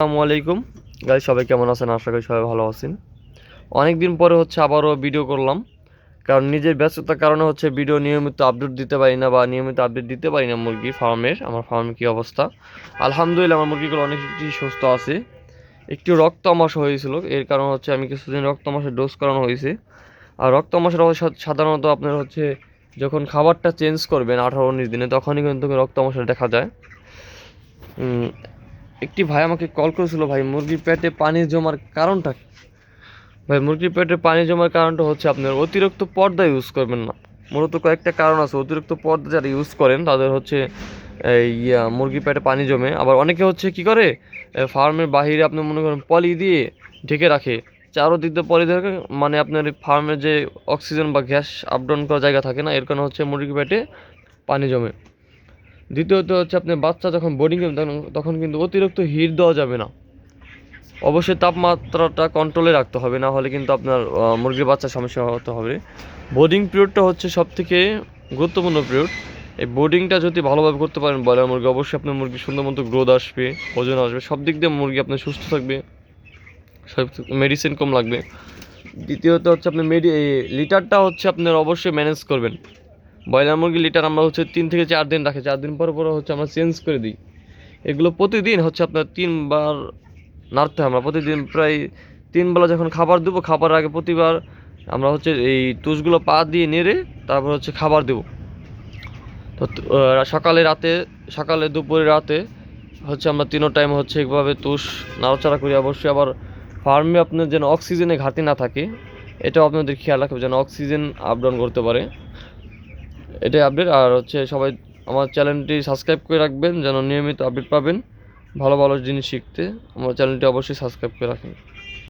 আসসালামু আলাইকুম। গাইজ সবাই কেমন আছেন? আশা করি সবাই ভালো আছেন। অনেক দিন পরে হচ্ছে আবারও ভিডিও করলাম। কারণ নিজের ব্যস্ততার কারণে হচ্ছে ভিডিও নিয়মিত আপডেট দিতে পারি না বা নিয়মিত আপডেট দিতে পারি না মুরগি ফার্মের। আমার ফার্মের কী অবস্থা? আলহামদুলিল্লাহ, আমার মুরগিগুলো অনেকটি সুস্থ আছে। একটু রক্ত আমাশ হয়েছিল। এর কারণ হচ্ছে আমি কিছুদিন রক্ত আমাশের ডোজ করানো হয়েছে। আর রক্ত আমাশের সাধারণত আপনার হচ্ছে যখন খাবারটা চেঞ্জ করবেন আঠারো উনিশ দিনে, তখনই কিন্তু রক্ত আমাশা দেখা যায়। একটি ভাই আমাকে কল করেছিল ভাই মুরগির পেটে পানি জমার কারণটা ভাই মুরগির পেটে পানি জমার কারণটা হচ্ছে আপনার অতিরিক্ত পর্দা ইউজ করবেন না। মূলত কয়েকটা কারণ আছে অতিরিক্ত পর্দা যারা ইউজ করেন তাদের হচ্ছে এই ইয়া, মুরগির পেটে পানি জমে। আবার অনেকে হচ্ছে কি করে ফার্মের বাহিরে আপনি মনে করেন পলি দিয়ে ঢেকে রাখে। চারোদিক দিয়ে পলি দিয়ে মানে আপনার ফার্মের যে অক্সিজেন বা গ্যাস আপ ডাউন করার জায়গা থাকে না এর কারণে হচ্ছে মুরগির পেটে পানি জমে। দ্বিতীয়ত হচ্ছে আপনার বাচ্চা যখন বোর্ডিং তখন তখন কিন্তু অতিরিক্ত হিট দেওয়া যাবে না। অবশ্যই তাপমাত্রাটা কন্ট্রোলে রাখতে হবে, না হলে কিন্তু আপনার মুরগির বাচ্চার সমস্যা হতে হবে। বোর্ডিং পিরিয়ডটা হচ্ছে সব থেকে গুরুত্বপূর্ণ পিরিয়ড এই বোর্ডিংটা যদি ভালোভাবে করতে পারেন ব্রয়লার মুরগি, অবশ্যই আপনার মুরগি সুন্দর মতো গ্রোথ আসবে, ওজন আসবে, সব দিক দিয়ে মুরগি আপনার সুস্থ থাকবে, সব মেডিসিন কম লাগবে। দ্বিতীয়ত হচ্ছে আপনার মেডি লিটারটা হচ্ছে আপনার অবশ্যই ম্যানেজ করবেন। ব্রয়লার মুরগি লিটার আমরা হচ্ছে তিন থেকে চার দিন রাখি, চার দিন পর পর হচ্ছে আমরা চেঞ্জ করে দিই। এগুলো প্রতিদিন হচ্ছে আপনার তিনবার নাড়তে আমরা প্রতিদিন প্রায় তিনবেলা যখন খাবার দেবো, খাবার আগে প্রতিবার আমরা হচ্ছে এই তুষগুলো পা দিয়ে নেড়ে তারপর হচ্ছে খাবার দেবো। তো সকালে রাতে, সকালে দুপুরে রাতে হচ্ছে আমরা তিনো টাইম হচ্ছে এইভাবে তুষ নাড়াচাড়া করি। অবশ্যই আবার ফার্মে আপনার যেন অক্সিজেনে ঘাটতি না থাকে, এটাও আপনাদের খেয়াল রাখবে যেন অক্সিজেন আপ ডাউন করতে পারে। এটাই আপডেট আর হচ্ছে সবাই আমার চ্যানেলটি সাবস্ক্রাইব করে রাখবেন যেন নিয়মিত আপডেট পাবেন। ভালো ভালো জিনিস শিখতে। আমার চ্যানেলটি অবশ্যই সাবস্ক্রাইব করে রাখেন।